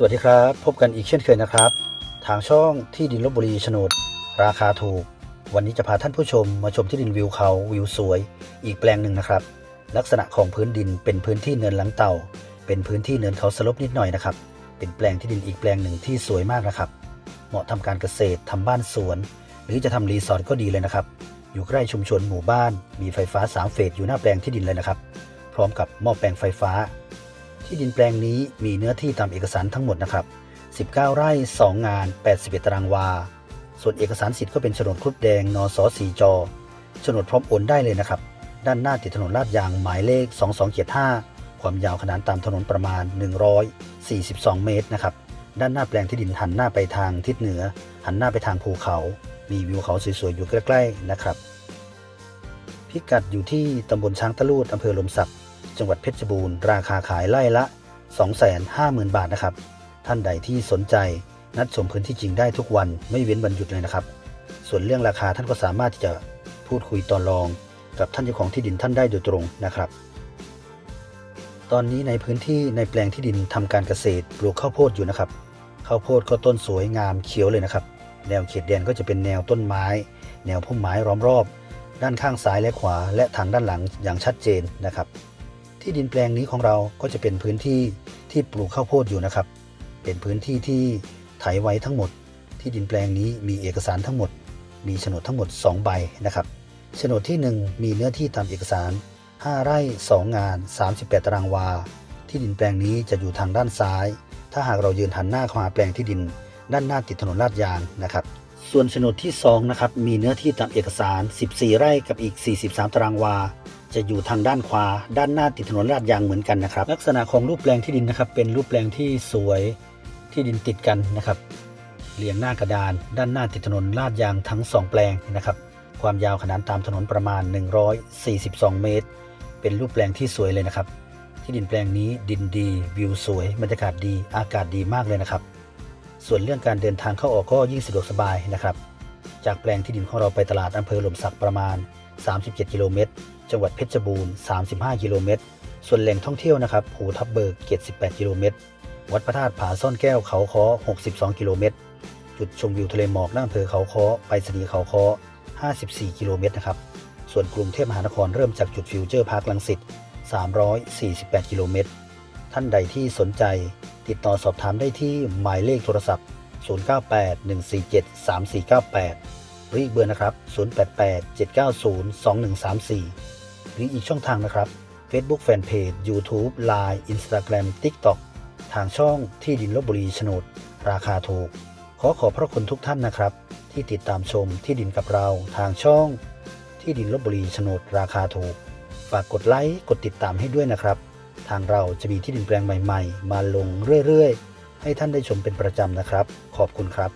สวัสดีครับ พบกันอีกเช่นเคยนะครับ ทางช่องที่ดินลบบุรีโฉนด ราคาถูก วันนี้จะพาท่านผู้ชมมาชมที่ดินวิวเขาวิวสวย อีกแปลงหนึ่งนะครับ ลักษณะของพื้นดินเป็นพื้นที่เนินหลังเต่า เป็นพื้นที่เนินเขาสลบนิดหน่อยนะครับ เป็นแปลงที่ดินอีกแปลงหนึ่งที่สวยมากนะครับ เหมาะทำการเกษตรทำบ้านสวน หรือจะทำรีสอร์ทก็ดีเลยนะครับ อยู่ใกล้ชุมชนหมู่บ้าน มีไฟฟ้า3เฟสอยู่หน้าแปลงที่ดินเลยนะครับ พร้อมกับหม้อแปลงไฟฟ้า ที่ดินแปลงนี้มีเนื้อที่ตามเอกสารทั้งหมดนะครับ 19 ไร่ 2 งาน 81 ตารางวา ส่วนเอกสารสิทธิ์ก็เป็นโฉนดครุฑแดง นสสีจโฉนดพร้อมโอนได้เลยนะครับ ด้านหน้าติดถนนลาดยางหมายเลข 2275 ความยาวขนานตามถนนประมาณ 142 เมตรนะครับ ด้านหน้าแปลงที่ดินหันหน้าไปทางทิศเหนือ หันหน้าไปทางภูเขา มีวิวเขาสวยๆอยู่ใกล้ๆนะครับ พิกัดอยู่ที่ตำบลช้างตะลูดอำเภอลมศักดิ์ จังหวัดเพชรบูรณ์ ราคาขายไร่ละ 250,000 บาทนะครับ ท่านใดที่สนใจนัดชมพื้นที่จริงได้ทุกวันไม่เว้นวันหยุดเลยนะครับ ส่วนเรื่องราคาท่านก็สามารถที่จะพูดคุยต่อรอง กับท่านเจ้าของที่ดินท่านได้โดยตรงนะครับ ตอนนี้ในพื้นที่ในแปลงที่ดินทำการเกษตรปลูกข้าวโพดอยู่นะครับข้าวโพดก็ต้นสวยงามเขียวเลยนะครับ แนวเขตแดนก็จะเป็นแนวต้นไม้ แนวพุ่มไม้ล้อมรอบ ด้านข้างซ้ายและขวา และทางด้านหลังอย่างชัดเจนนะครับ ที่ดินแปลงนี้ของเราก็จะเป็นพื้นที่ที่ปลูกข้าวโพดอยู่นะครับ เป็นพื้นที่ที่ไถไว้ทั้งหมด ที่ดินแปลงนี้มีเอกสารทั้งหมด มีโฉนดทั้งหมด 2 ใบนะครับโฉนดที่ 1 มีเนื้อที่ตามเอกสาร 5 ไร่ 2 งาน 38 ตารางวา ที่ดินแปลงนี้จะอยู่ทางด้านซ้าย ถ้าหากเรายืนหันหน้าเข้าหาแปลงที่ดิน ด้านหน้าติดถนนลาดยางนะครับ ส่วนโฉนดที่2นะครับมีเนื้อที่ตามเอกสาร 14 ไร่กับอีก 43 ตารางวา จะอยู่ทางด้านขวา ด้านหน้าติดถนนลาดยางเหมือนกันนะครับ ลักษณะของรูปแปลงที่ดินนะครับ เป็นรูปแปลงที่สวยที่ดินติดกันนะครับ เรียงหน้ากระดาน ด้านหน้าติดถนนลาดยางทั้ง 2 แปลงนะครับ ความยาวขนานตามถนนประมาณ 142 เมตร เป็นรูปแปลงที่สวยเลยนะครับ ที่ดินแปลงนี้ดินดี วิวสวยบรรยากาศดีอากาศดีมากเลยนะครับ ส่วนเรื่องการเดินทางเข้าออกก็ยิ่งสะดวกสบายนะครับ จากแปลงที่ดินของเราไปตลาดอำเภอหล่มสักประมาณ 37 กิโลเมตร จังหวัดเพชรบูรณ์ 35 กิโลเมตร ส่วนแหล่งท่องเที่ยวนะครับภูทับเบิก 78 กิโลเมตร วัดพระธาตุผาซ่อนแก้วเขาค้อ 62 กิโลเมตร จุดชมวิวทะเลหมอกหน้าอำเภอเขาค้อ ไปสนีเขาค้อ 54 กิโลเมตรนะครับ ส่วนกรุงเทพมหานครเริ่มจากจุดฟิวเจอร์พาร์คลังสิต 348 กิโลเมตร ท่านใดที่สนใจติดต่อสอบถามได้ที่หมายเลขโทรศัพท์ 0981473498 หรืออีกเบอร์นะครับ 0877902134 หรืออีกช่องทางนะครับ Facebook Fanpage YouTube Line Instagram TikTok ทางช่องที่ดินลบบุรีโฉนด ราคาถูก ขอขอบพระคุณทุกท่านนะครับ ที่ติดตามชมที่ดินกับเราทางช่อง ที่ดินลบบุรีโฉนด ราคาถูก ฝากกดไลค์กดติดตามให้ด้วยนะครับ ทางเราจะมีที่ดินแปลงใหม่ ๆ มาลงเรื่อยๆ ให้ท่านได้ชมเป็นประจำนะครับ ขอบคุณครับ